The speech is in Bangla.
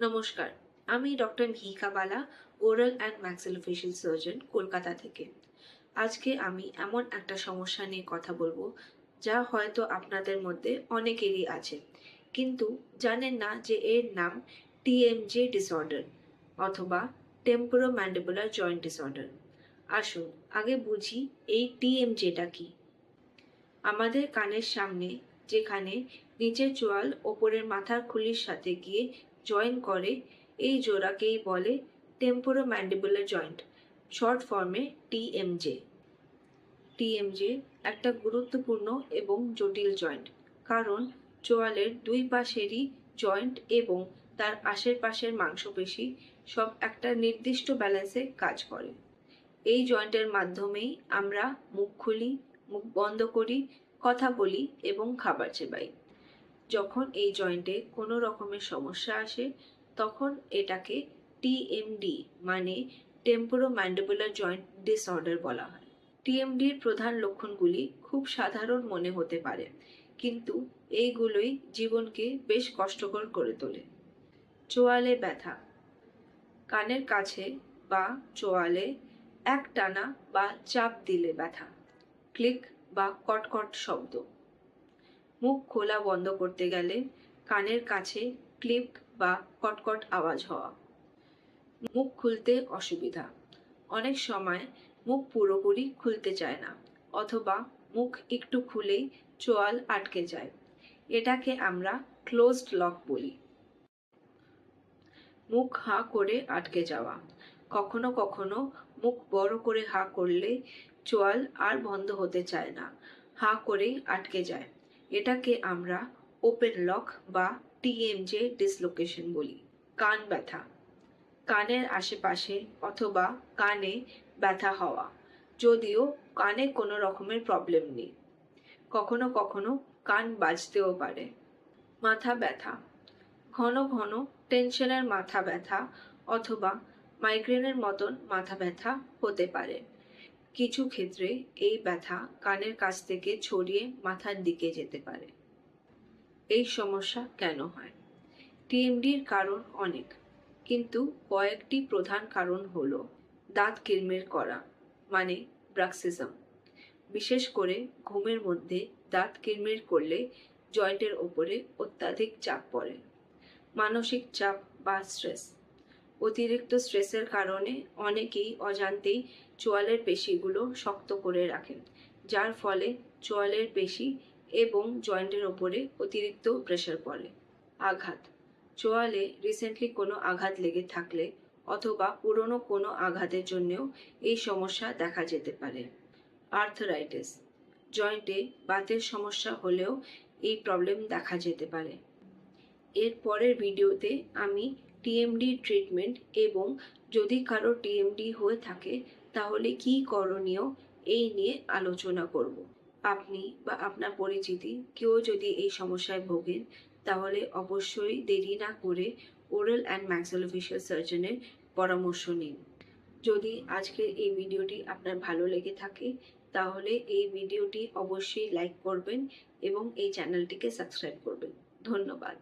নমস্কার, আমি doctor Mihika Bala, oral and maxillofacial surgeon, Kolkata থেকে। আজকে আমি এমন একটা সমস্যা নিয়ে কথা বলব, যা হয়তো আপনাদের মধ্যে অনেকেরই আছে। কিন্তু জানেন না যে এর নাম টিএমজে ডিসঅর্ডার অথবা টেম্পোরো ম্যান্ডিবুলার জয়েন্ট ডিসঅর্ডার আসুন, আগে বুঝি এই টিএমজেটা কি। আমাদের কানের সামনে, যেখানে নিচের চোয়াল ওপরের মাথার খুলির সাথে গিয়ে জয়েন করে, এই জোড়াকেই বলে টেম্পোরো ম্যান্ডিবুলার জয়েন্ট শর্ট ফর্মে টিএমজে টিএমজে একটা গুরুত্বপূর্ণ এবং জটিল জয়েন্ট কারণ চোয়ালের দুই পাশেরই জয়েন্ট এবং তার আশেপাশের মাংসপেশি সব একটা নির্দিষ্ট ব্যালেন্সে কাজ করে। এই জয়েন্টের মাধ্যমেই আমরা মুখ খুলি, মুখ বন্ধ করি, কথা বলি এবং খাবার চেবাই। যখন এই জয়েন্টে কোনো রকমের সমস্যা আসে, তখন এটাকে টিএমডি মানে টেম্পোরো ম্যান্ডিবুলার জয়েন্ট ডিসঅর্ডার বলা হয়। টিএমডির প্রধান লক্ষণগুলি খুব সাধারণ মনে হতে পারে, কিন্তু এইগুলোই জীবনকে বেশ কষ্টকর করে তোলে। চোয়ালে ব্যথা। কানের কাছে বা চোয়ালে এক টানা বা চাপ দিলে ব্যথা। ক্লিক বা কটকট শব্দ। মুখ খোলা বন্ধ করতে গেলে কানের কাছে ক্লিপ বা কটকট আওয়াজ হওয়া। মুখ খুলতে অসুবিধা। অনেক সময় মুখ পুরোপুরি খুলতে চায় না, অথবা মুখ একটু খুলেই চোয়াল আটকে যায়। এটাকে আমরা ক্লোজড লক বলি। মুখ হাঁ করে আটকে যাওয়া। কখনো কখনো মুখ বড় করে হাঁ করলে চোয়াল আর বন্ধ হতে চায় না, হাঁ করেই আটকে যায়। এটাকে আমরা ওপেন লক বা টিএমজে ডিসলোকেশন বলি। কান ব্যথা। কানের আশেপাশে অথবা কানে ব্যথা হওয়া। যদিও কানে কোনো রকমের প্রবলেম নেই। কখনো কখনো কান বাজতেও পারে। মাথা ব্যথা। ঘন ঘন টেনশনের মাথা ব্যথা অথবা মাইগ্রেনের মতন মাথা ব্যথা হতে পারে। কিছু ক্ষেত্রে এই ব্যথা কানের কাছ থেকে ছড়িয়ে মাথার দিকে যেতে পারে। এই সমস্যা কেন হয়? টিএমডির কারণ অনেক, কিন্তু কয়েকটি প্রধান কারণ হল দাঁত কিরমির করা মানে ব্রাক্সিজম। বিশেষ করে ঘুমের মধ্যে দাঁত কিরমির করলে জয়েন্টের ওপরে অত্যাধিক চাপ পড়ে, মানসিক চাপ বা স্ট্রেস। অতিরিক্ত স্ট্রেসের কারণে অনেকেই অজান্তেই চোয়ালের পেশিগুলো শক্ত করে রাখেন, যার ফলে চোয়ালের পেশি এবং জয়েন্টের ওপরে অতিরিক্ত প্রেশার পড়ে। আঘাত। চোয়ালে রিসেন্টলি কোনো আঘাত লেগে থাকলে অথবা পুরনো কোনো আঘাতের জন্যও এই সমস্যা দেখা যেতে পারে। আর্থরাইটিস। জয়েন্টে বাতের সমস্যা হলেও এই প্রবলেম দেখা যেতে পারে। এর পরের ভিডিওতে আমি টিএমডি ট্রিটমেন্ট এবং যদি কারও টিএমডি হয়ে থাকে, তাহলে কি করণীয়? এই নিয়ে আলোচনা করব। আপনি বা আপনার পরিচিতি কেউ যদি এই সমস্যায় ভোগেন, তাহলে অবশ্যই দেরি না করে ওরাল অ্যান্ড ম্যাক্সিলোফেশিয়াল সার্জনের পরামর্শ নিন। যদি আজকের এই ভিডিওটি আপনার ভালো লেগে থাকে, তাহলে এই ভিডিওটি অবশ্যই লাইক করবেন এবং এই চ্যানেলটিকে সাবস্ক্রাইব করবেন। ধন্যবাদ।